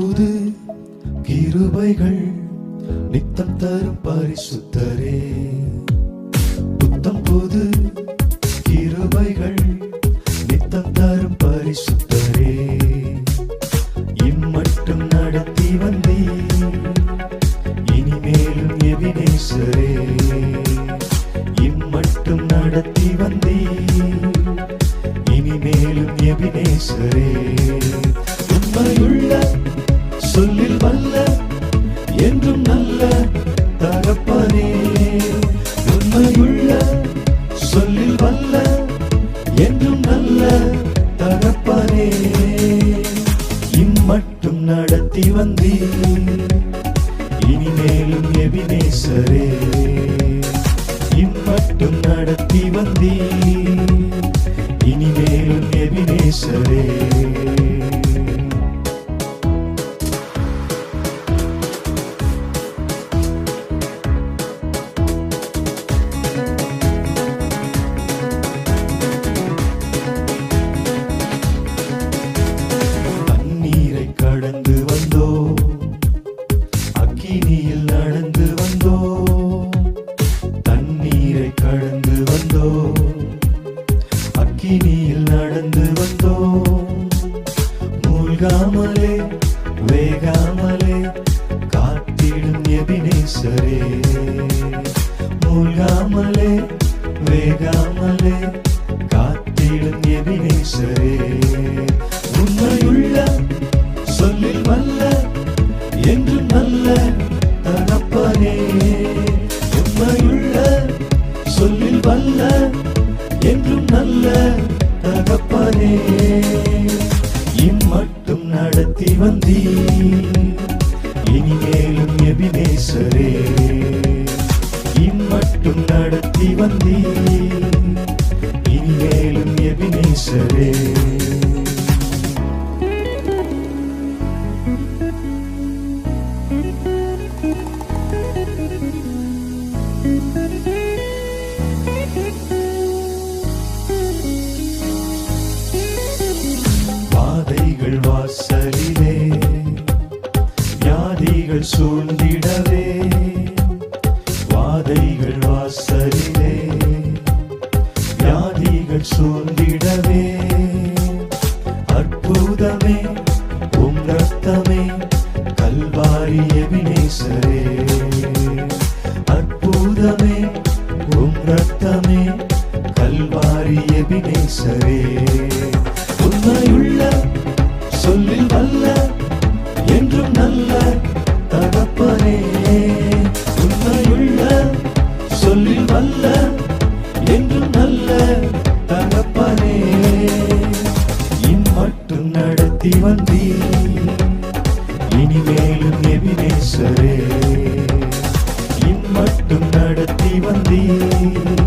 போது கிருபைகள் நித்தம் தரும் பரிசு. mơ soon. இயேசுவே இன் மட்டும் நடத்தி வந்தீர்.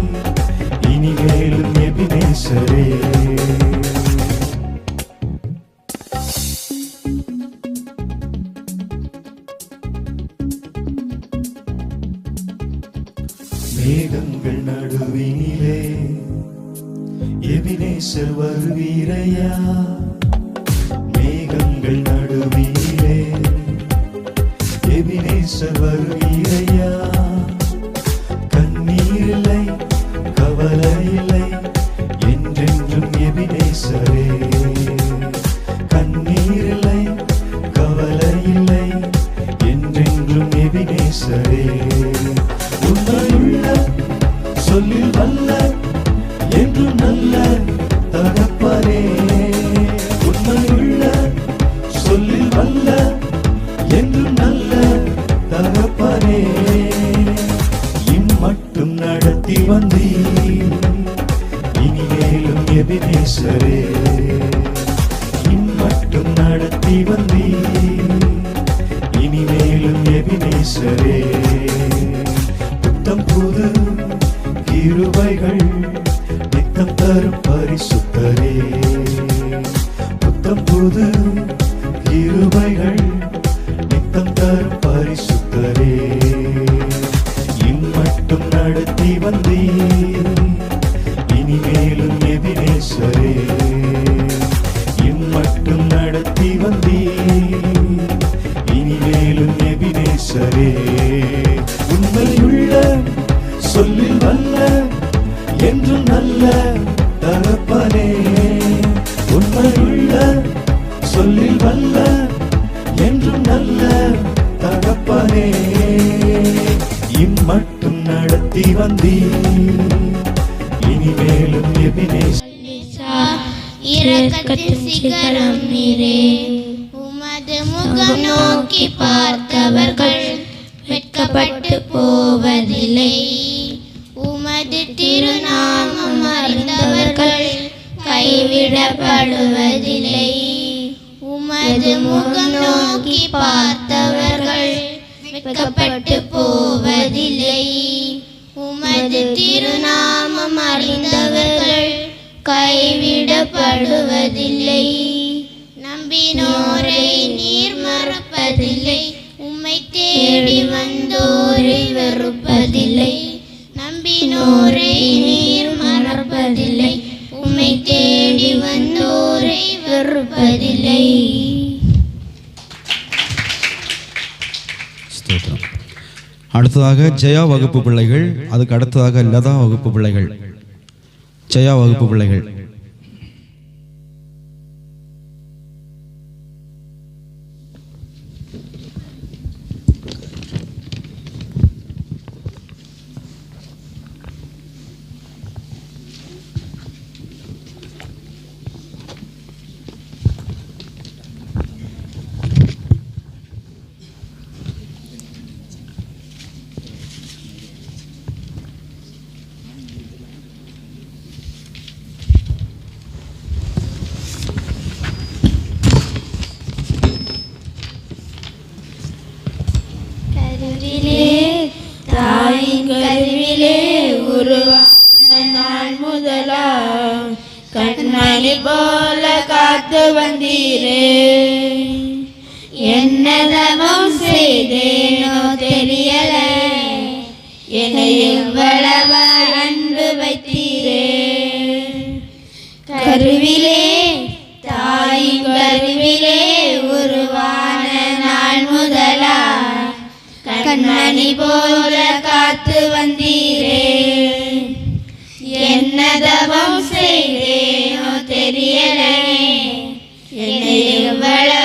சொல்லி நல்ல என்று நல்ல தகப்பனே. உண்மையுள்ள சொல்லி வல்ல என்று நல்ல தகப்பனே. இம்மட்டும் நடத்தி வந்தீர். இனிமேலும் எபினே இரக்கத்தின் சிகரம் நீரே. உமது முகம் நோக்கி பார்த்து நம்பினோரை நீர் மறப்பதில்லை. உம்மை தேடி வந்தோரை வெறுப்பதில்லை. நம்பினோரை நீர் மறப்பதில்லை. உம்மை தேடி வந்தோரை வெறுப்பதில்லை. அடுத்ததாக ஜெயா வகுப்பு பிள்ளைகள் அதுக்கு அடுத்ததாக லதா வகுப்பு பிள்ளைகள். ஜெயா வகுப்பு பிள்ளைகள். Bueno.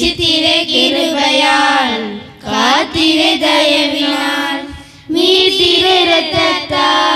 ரட்சித்திரே கிருபையால் காத்திரே தயவினால் மீட்டிரே ரத்தத்தால்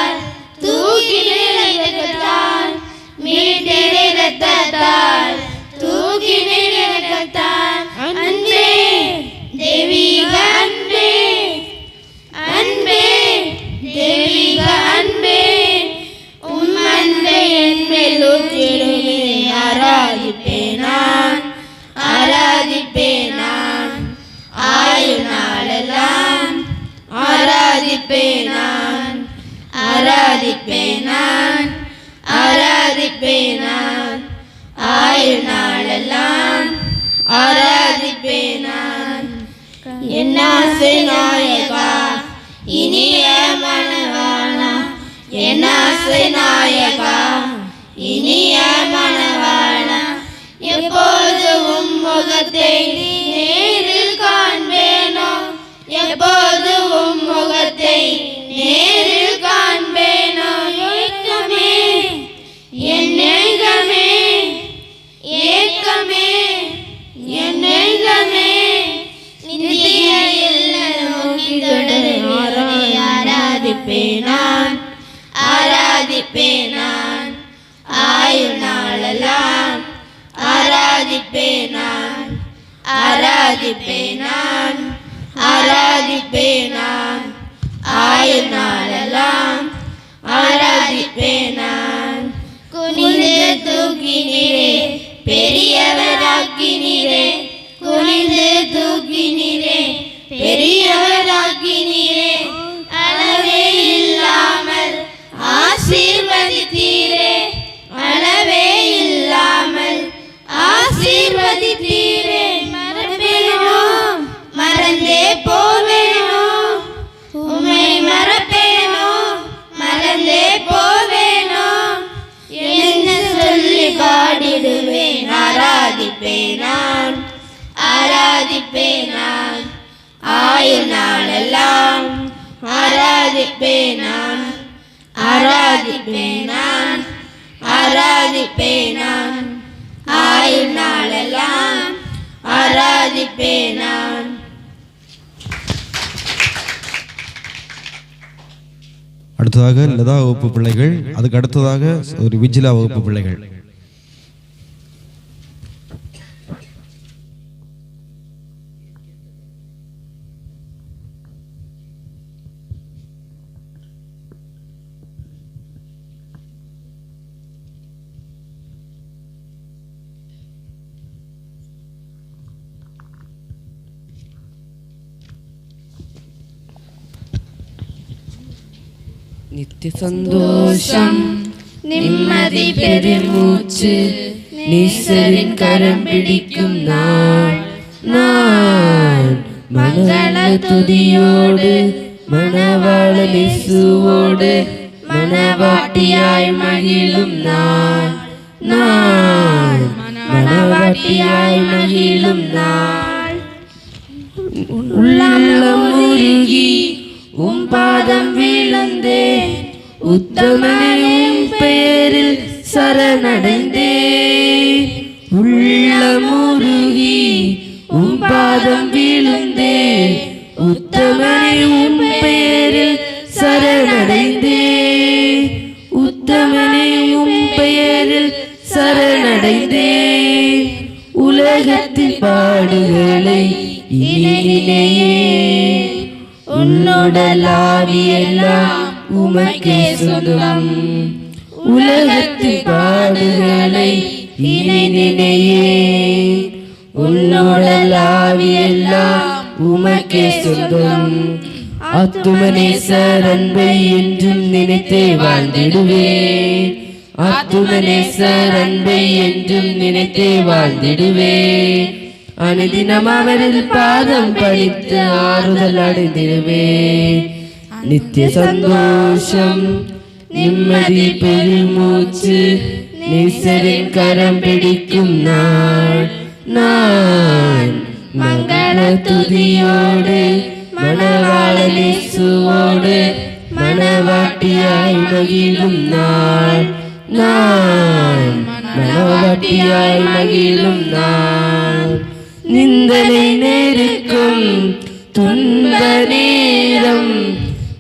அரசு நாயகா இனிய மனவாளா எப்போது உம் முகத்தை நேரில் காண்பேனோ எப்போ அடுத்ததாக லதா வகுப்பு பிள்ளைகள் அதுக்கு அடுத்ததாக ஒரு விஜிலா வகுப்பு பிள்ளைகள். நித்திய சந்தோஷம் நிம்மதி பெருமூச்சு நீசரின் கரம் பிடிக்கும் நான் நான் மங்கள துதியோடு மணவாள இசுவோடு மணவாட்டியாய் மகிழும் நான் நான் மணவாட்டியாய் மகிழும் நான் உள்ளம் உருகி உன் பாதம் உத்தமனையும் பெயரில் சரணடைந்தேன். உள்ளமுருகி உன் பாதம் விழுந்தேன். உத்தமனையும் பெயரில் சரணடைந்தேன். உத்தமனையும் பெயரில் சரணடைந்தேன். உலகத்தில் பாடுகளை இணையிலேயே. இனியே உன்னுடலாவியெல்லாம் உமக்கே சொந்தம் உலகத்து பாடுகளை இனியே உன்னோடலாவியெல்லாம் உமக்கே சொந்தம் அத்துமனேசர் அன்பை என்றும் நினைத்தே வாழ்ந்திடுவேன் அத்துமனேசர் அன்பை என்றும் நினைத்தே வாழ்ந்திடுவேன் அனுதினம் அவரில் பாதம் படித்து ஆறுதல் அடைந்திடுவேன் நித்திய சந்தோஷம் நிம்மதி பெருமூச்சு நேசரின் கரம் பிடிக்கும் நாள் நான் மங்கள துதியோடு மணவாளனேசுவோடு மணவாட்டியாய் மகிழும் நாள் நான் மணவாட்டியாய் மகிழும் நாள்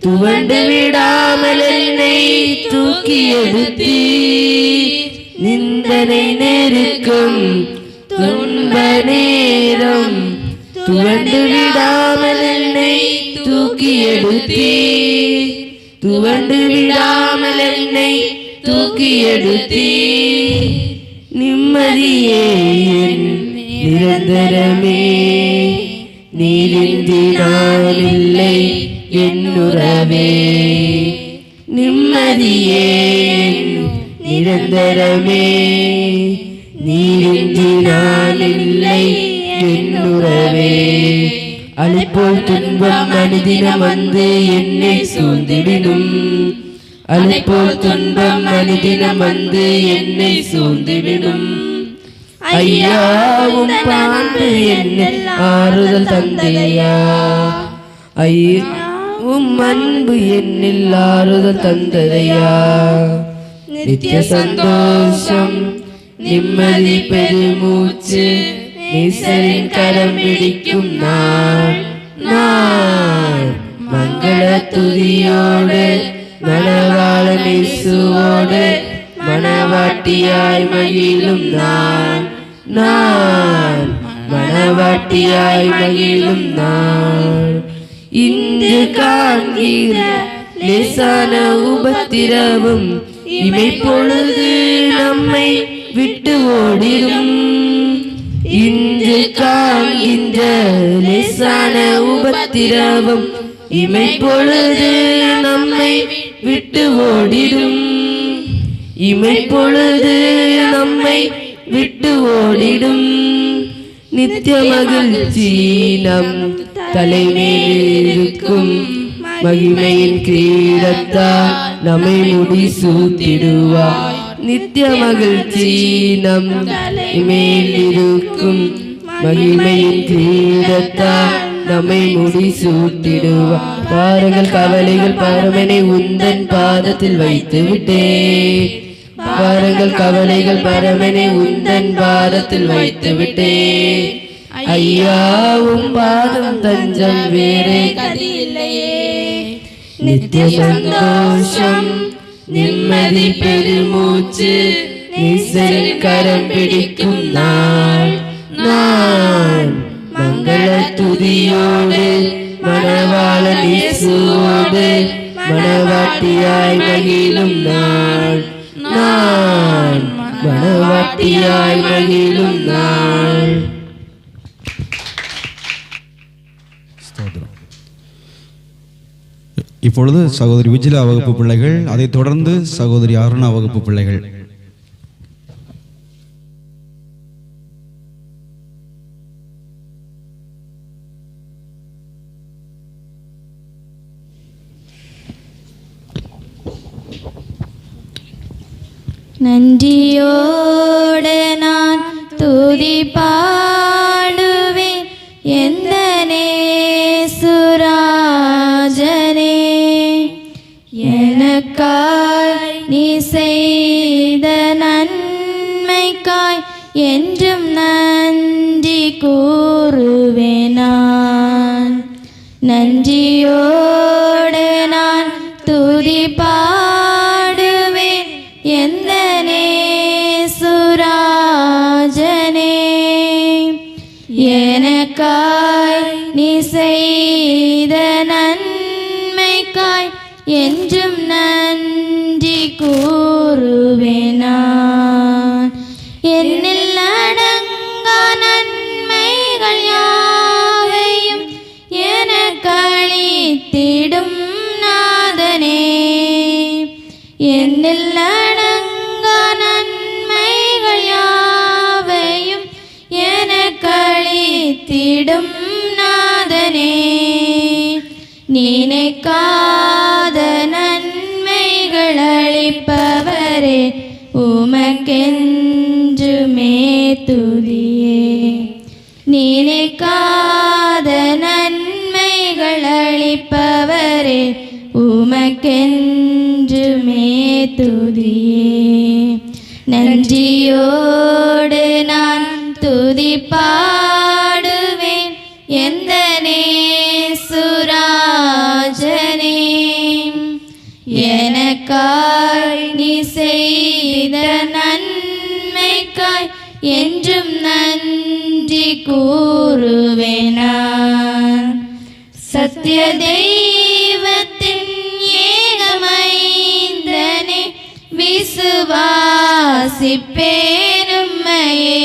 துவண்டு விடாமல் என்னை தூக்கி எடுத்தி நிந்தனை நெருக்கும் துன்ப நேரம் துவண்டு விடாமல் என்னை தூக்கி எடுத்தி துவண்டு விடாமல் என்னை தூக்கி எடுத்தி நிம்மதியே நிரந்தரமே. நீரின்றி நான் இல்லை என்னுறவே. நிம்மதியே நிரந்தரமே. நீரின்றி நான் இல்லை என்னுறவே. அழைப்போல் துன்பம் அனுதினம் வந்து என்னை சூழ்ந்திடினும். அழைப்போல் துன்பம் அனுதினம் வந்து என்னை சூழ்ந்துவிடும் ஐயா உம் பாண்டு என்னில் ஆறுதல் தந்தையா. ஐயா உம் அன்பு என்னில் ஆறுதல் தந்ததையா? நித்திய சந்தோஷம் நிம்மதி பெருமூச்சு நேசரின் கரம் பிடிக்கும் நாள். நாள். மங்கள துதியோடு மணவாள நேசுவோடு மணவாட்டியாய் மகிழும் நான் நான் மணவாட்டியாய் மகிழும் நான் இன்று காண்கிற லேசான உபத்திரவும். இமைப்பொழுது நம்மை விட்டு ஓடிடும். இன்று காண்கின்ற லேசான உபத்திரவம். இமைப்பொழுது நம்மை விட்டு ஓடிடும். இமைப்பொழுது நம்மை விட்டு ஓடிடும். நித்திய மகிழ்ச்சி நம் தலைமேல் இருக்கும் மகிமையின் கிரீடத்தால் நம்மை முடி சூத்திடுவார் நித்திய மகிழ்ச்சி நம் மேல் இருக்கும் மகிமையின் கிரீடத்தால் நம்மை முடி சூட்டிடுவார் பாருங்கள் கவலைகள் பரமனை உந்தன் பாதத்தில் வைத்து விட்டே பாருங்கள் கவலைகள் பரமனை உந்தன் பாதத்தில் வைத்து விட்டேன் ஐயா உம் பாதம் தஞ்சம் வேறே நித்திய சந்தோஷம் நிம்மதி பெருமூச்சு நீசரின் கரம் பிடிக்கும் நாள் நான் மங்கள துதியோடு மணவாளன் இயேசுவோடு மணவாட்டியாய் மகிழும் நாள் நான் மணவாட்டியாய் மகிழும் நாள் ஸ்தோத்திரம் இப்பொழுது சகோதரி விஜிலா வகுப்பு பிள்ளைகள் அதைத் தொடர்ந்து சகோதரி அருணா வகுப்பு பிள்ளைகள். நன்றியோட நான் துதி பாடுவேன். எந்த சுராஜனே எனக்காய் நீ செய்த நன்மைக்காய் என்றும் நன்றி கூறுவேன் நன்றியோடு நான் துதிப்பா நினைக்காத நன்மைகள் அளிப்பவரே உமக்கென்றுமே துதியே. நன்றியோடு நான் துதிப்பா கூறுவேனான் சத்திய தெய்வத்தின் ஏகமைந்தனே விசுவாசிப்பேனும்மையே.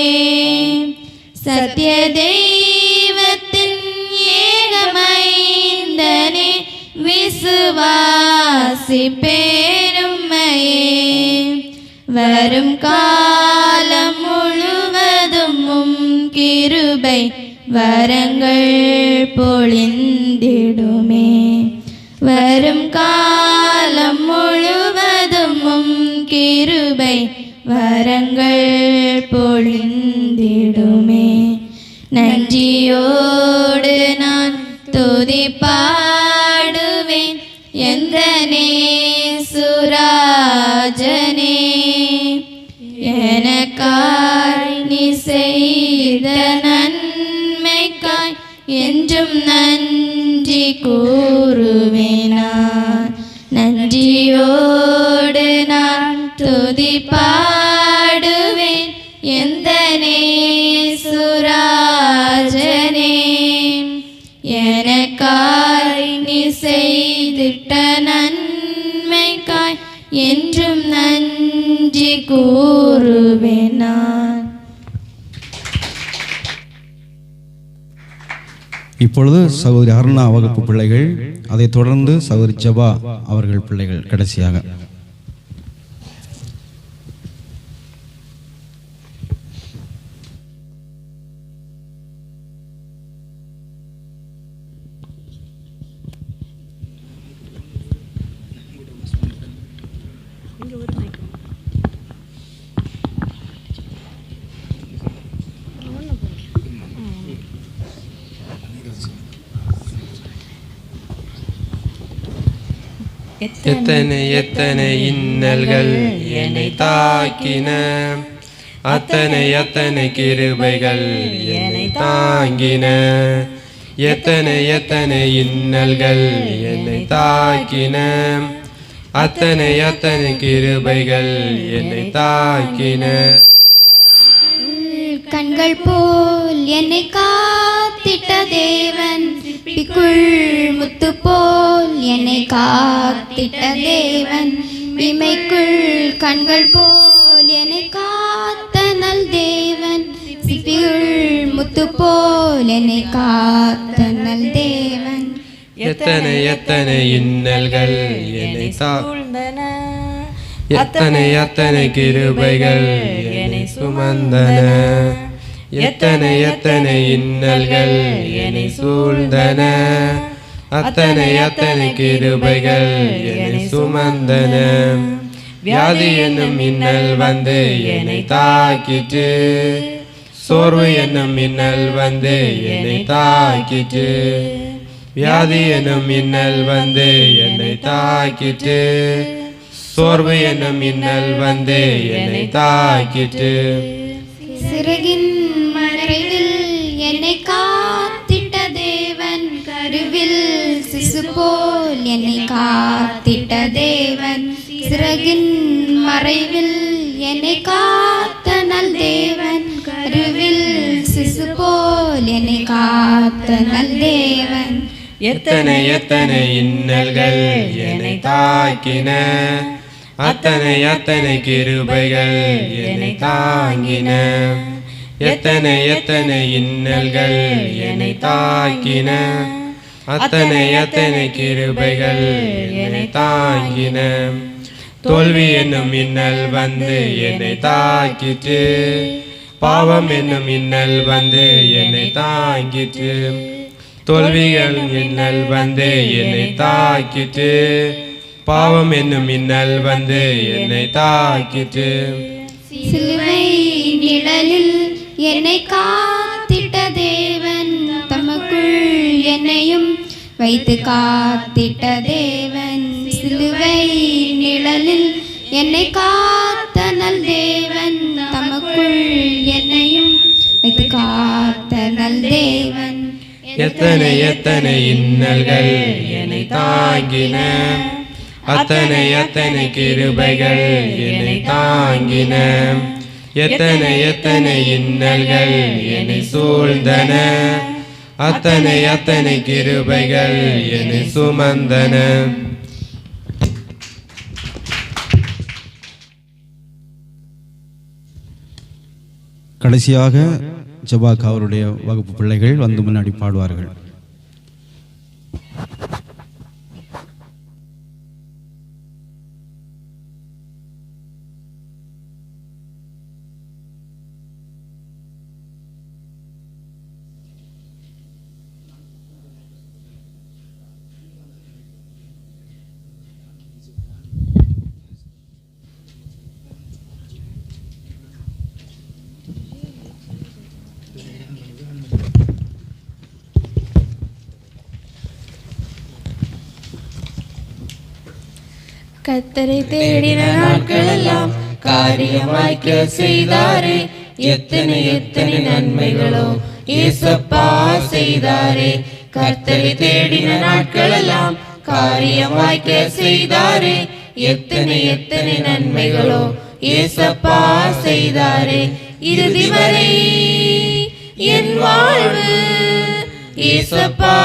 சத்திய தெய்வத்தின் ஏகமைந்தனே விசுவாசிப்பேனும்மையே. வரும் காலம் முழு கிருபை வரங்கள் பொழிந்திடுமே. வரும் காலம் முழுவதும் கிருபை வரங்கள் பொழிந்திடுமே. நன்றியோடு நான் துதிப்பா எனக்காய் நீ செய்திட்ட நன்மைக்காய் என்றும் நன்றி கூறுவேனான் இப்பொழுது சகோதரி அருணா வகுப்பு பிள்ளைகள் அதைத் தொடர்ந்து சகோதரி ஜபா அவர்கள் பிள்ளைகள் கடைசியாக. எத்தனை எத்தனை இன்னல்கள் என்னை தாக்கின? அத்தனை அத்தனை கிருபைகள் என்னை தாங்கின. எத்தனை எத்தனை இன்னல்கள் என்னை தாக்கின? அத்தனை அத்தனை கிருபைகள் என்னை தாக்கின. கண்கள் போல் என்னை கா காத்திட்ட தேவன். பிக்குள் முத்து போல் என்னை காத்திட்ட தேவன். இமைக்குள் கண்கள் போல் என்னை காத்த நல் தேவன். சிப்பியுள் முத்து போல் என்னை காத்த நல் தேவன். எத்தனை எத்தனை இன்னல்கள் என்னை தா எத்தனை எத்தனை கிருபைகள் என்னை சுமந்தன. எத்தனை எத்தனை இன்னல்கள் என்னை சூழ்ந்தன? அத்தனை அத்தனை கிருபைகள் என்னை சுமந்தன. வியாதி என்னும் மின்னல் வந்து என்னை தாக்கிட்டு சோர்வு என்னும் மின்னல் வந்து என்னை தாக்கிட்டு வியாதி என்னும் மின்னல் வந்து என்னை தாக்கிட்டு சோர்வு என்னும் மின்னல் வந்து என்னை தாக்கிட்டு சிறகின் என்னை காத்திட்ட தேவன். சிறகின் மறைவில் என்னை காத்த நல் தேவன். கருவில் சிசு போல் என்னை காத்த நல் தேவன். எத்தனை எத்தனை இன்னல்கள் என்னை தாக்கின. அத்தனை அத்தனை கிருபைகள் என்னை தாங்கின. எத்தனை எத்தனை இன்னல்கள் என்னை தாக்கின. அத்தனை அத்தனை கிருபைகள் என்னை தாங்கின. தோல்வி என்னும் இன்னல் வந்து என்னை தாக்கிட்டு பாவம் என்னும் இன்னல் வந்து என்னை தாங்கிட்டு தோல்விகள் இன்னல் வந்து என்னை தாக்கிட்டு பாவம் என்னும் இன்னல் வந்து என்னை தாக்கிட்டு சிலுவை நிழலில் என்னை கா என்னையும் வைத்து காத்திட்ட தேவன் சிலுவை நிழலில் என்னை காத்த நல் தேவன் தமக்குள் என்னையும் வைத்து காத்த நல் தேவன். எத்தனை எத்தனை இன்னல்கள் என்னை தாங்கின? அத்தனை அத்தனை கிருபைகள் என்னை தாங்கின? எத்தனை எத்தனை இன்னல்கள் என்னை சூழ்ந்தன? அத்தனை அத்தனை கிருபைகள் என சுமந்தன. கடைசியாக ஜபாக் அவருடைய வகுப்பு பிள்ளைகள் வந்து முன்னாடி பாடுவார்கள். கத்தரை தேடின நாட்களெல்லாம் காரியம் வாய்க்க செய்தாரே. எத்தனை எத்தனை நன்மைகளோ ஏசப்பா செய்தாரே. கர்த்தரை தேடின நாட்களெல்லாம் காரியம் வாய்க்க செய்தாரே. எத்தனை எத்தனை நன்மைகளோ ஏசப்பா செய்தாரே. இறுதி வரை என் வாழ்வு ஏசப்பா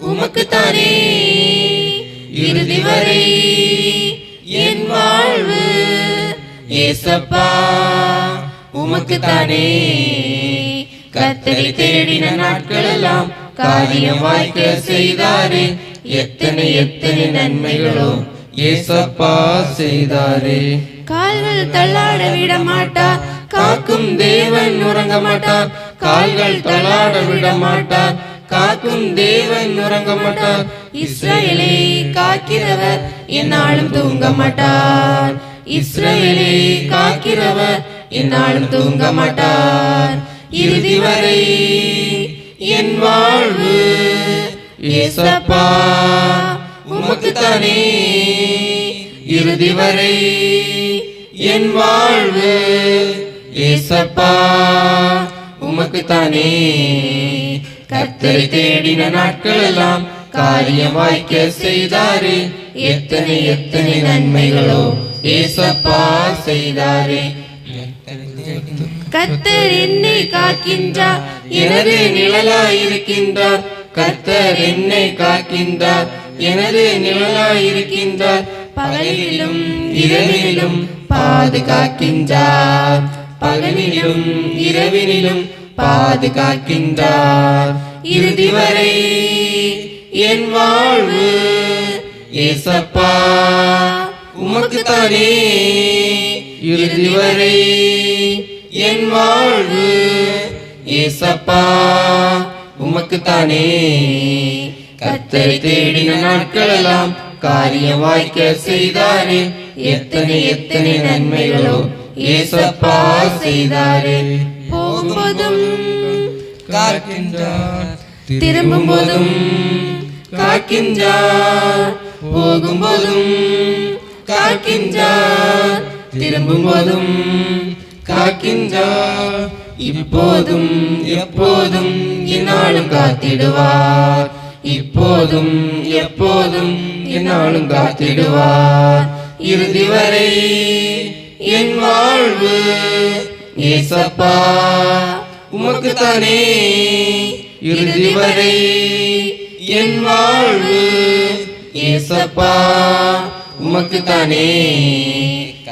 உமக்குத்தானே. இறுதி வரை என் வாழ்வு. ஏசப்பா உமக்கு தானே கத்தரை தேடின நாட்கள் எல்லாம் காரியம் வாய்க்க செய்தாரே. எத்தனை எத்தனை நன்மைகளோ ஏசப்பா செய்தாரே. கால்கள் தள்ளாட விட மாட்டார் காக்கும் தேவன் உறங்க மாட்டார் கால்கள் தள்ளாட விட மாட்டார் காக்கும் தேவன் உறங்க மாட்டார் இஸ்ரவேலை காக்கிறவர் என்னாலும் தூங்க மாட்டார் இஸ்ரவேலை காக்கிறவர் என்னாலும் தூங்க மாட்டார் இறுதி வரை என் வாழ்வு இயேசப்பா உமக்கு தானே. இறுதி வரை என் வாழ்வு இயேசப்பா உமக்கு தானே. கர்த்தரை தேடின நாட்களெல்லாம் காரியம் வாய்க்க செய்தாரே. எத்தனை எத்தனை நன்மைகளோ ஏசப்பா செய்தாரே. கத்தர் என்னை காக்கின்றார் எனது நிழலாயிருக்கின்றார். கத்தர் என்னை காக்கின்றார் எனது நிழலாயிருக்கின்றார். பகலிலும் இரவிலும் பாதுகாக்கின்றார். பகலிலும் இரவினிலும் பாதுகாக்கின்றார். இறுதி வரை என் வாழ்வு ஏசப்பா உமக்கு தானே. இறுதி வரை என் வாழ்வு ஏசப்பா உமக்கு தானே. கத்தரை தேடின நாட்களெல்லாம் காரியம் வாய்க்க செய்தாரே. எத்தனை எத்தனை நன்மைகளோ ஏசப்பா செய்தாரே. போகும்போதும் காக்கின்றார். திரும்பும் போதும் காக்கின்றார். போகும்போதும் காக்கின்றார். திரும்பும் போதும் காக்கின்றார். இப்போதும் எப்போதும் என்னாலும் காத்திடுவார். இப்போதும் எப்போதும் என்னாலும் காத்திடுவார். இறுதி வரை என் வாழ்வு ஏசப்பா உமக்கு தானே இறுதி வரை என் வாழ்வு. ஏசப்பா உமக்கு தானே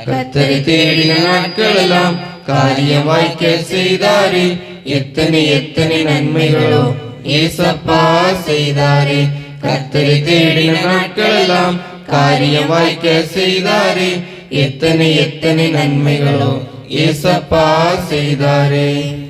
கத்தரை தேடின நாட்களெல்லாம் காரிய வாய்க்க செய்தாரே. எத்தனை எத்தனை நன்மைகளோ ஏசப்பா செய்தாரே. கத்தரை தேடின நாட்களெல்லாம் காரிய வாய்க்க செய்தாரே. எத்தனை எத்தனை நன்மைகளோ ஏசப்பா செய்தாரே.